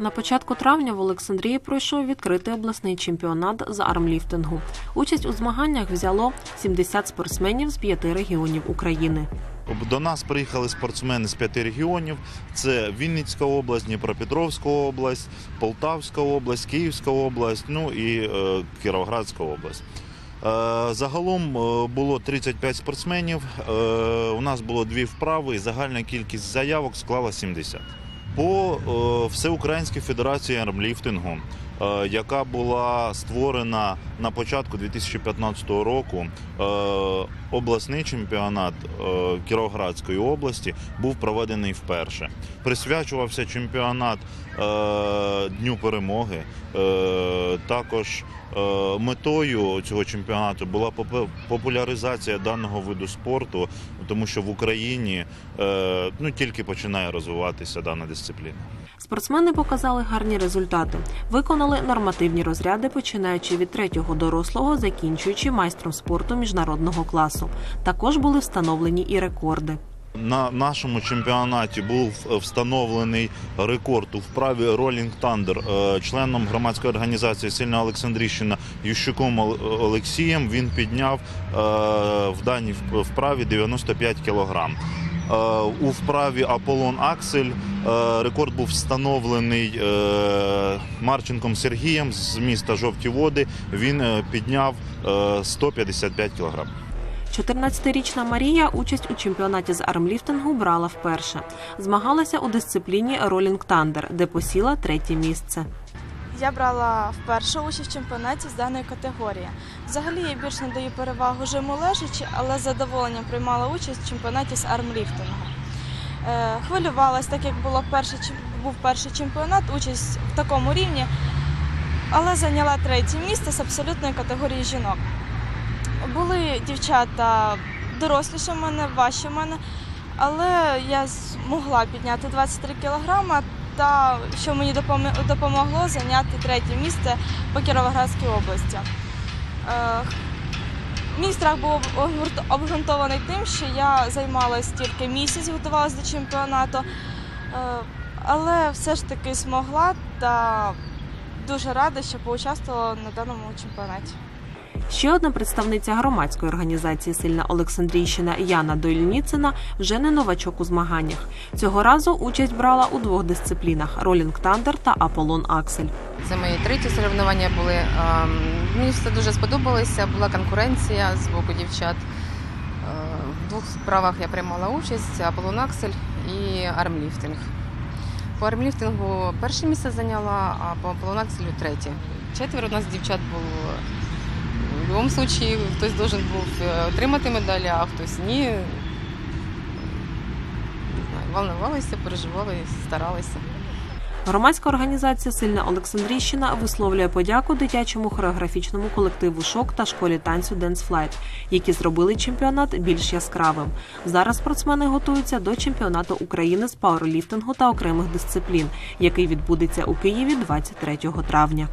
На початку травня в Олександрії пройшов відкритий обласний чемпіонат з армліфтингу. Участь у змаганнях взяло 70 спортсменів з п'яти регіонів України. До нас приїхали спортсмени з п'яти регіонів: це Вінницька область, Дніпропетровська область, Полтавська область, Київська область, ну і е, Кіровоградська область. Е, Загалом е, було 35 спортсменів. У нас було дві вправи, і загальна кількість заявок склала 70. По е, Всеукраїнській федерації армліфтингу, яка була створена на початку 2015 року, е, обласний чемпіонат е, Кіровоградської області був проведений вперше. Присвячувався чемпіонат е, Дню перемоги. Е, Також е, метою цього чемпіонату була популяризація даного виду спорту, тому що в Україні е, ну, тільки починає розвиватися дана дисципліна. Спортсмени показали гарні результати, виконали нормативні розряди, починаючи від третього дорослого, закінчуючи майстром спорту міжнародного класу. Також були встановлені і рекорди. На нашому чемпіонаті був встановлений рекорд у вправі Thunder е, членом громадської організації Сильна Олександрівщина Ющуком Олексієм. Він підняв е, в даній вп- вправі 95 кілограм. Е, У вправі Аполлон Аксель е, рекорд був встановлений е, Марченком Сергієм з міста Жовті Води. Він підняв е, 155 кілограм. 14-річна Марія участь у чемпіонаті з армліфтингу брала вперше. Змагалася у дисципліні Ролінг Тандер, де посіла третє місце. Я брала вперше участь в чемпіонаті з даної категорії. Взагалі я більш надаю перевагу жиму лежачи, але з задоволенням приймала участь в чемпіонаті з армліфтингу. Е, хвилювалась, так як було перший, був перший чемпіонат, участь в такому рівні, але зайняла третє місце з абсолютної категорії жінок. Були дівчата доросліше мене, важче мене, але я змогла підняти 23 кілограма та що мені допомогло зайняти третє місце по Кіровоградській області. Е, Мій страх був обґрунтований тим, що я займалася тільки місяць, готувалася до чемпіонату, Е, але все ж таки змогла та дуже рада, що поучаствувала на даному чемпіонаті. Ще одна представниця громадської організації Сильна Олександрійщина Яна Дольніцина вже не новачок у змаганнях. Цього разу участь брала у двох дисциплінах Ролінг Тандер та Аполлон Аксель. Це мої треті соревнування були. Ем, Мені все дуже сподобалося. Була конкуренція з боку дівчат. Е, В двох справах я приймала участь: Аполлон Аксель і армліфтинг. По армліфтингу перше місце зайняла, а по Аполлон Акселю третє. Четверо у нас дівчат було. В будь-якому хтось должен був е, отримати медалі, а хтось ні. Не знаю, волнувалися, переживали, старалися. Громадська організація Сильна Олександрійщина висловлює подяку дитячому хореографічному колективу Шок та школі танцю Денсфлайт, які зробили чемпіонат більш яскравим. Зараз спортсмени готуються до чемпіонату України з пауерліфтингу та окремих дисциплін, який відбудеться у Києві 23 травня.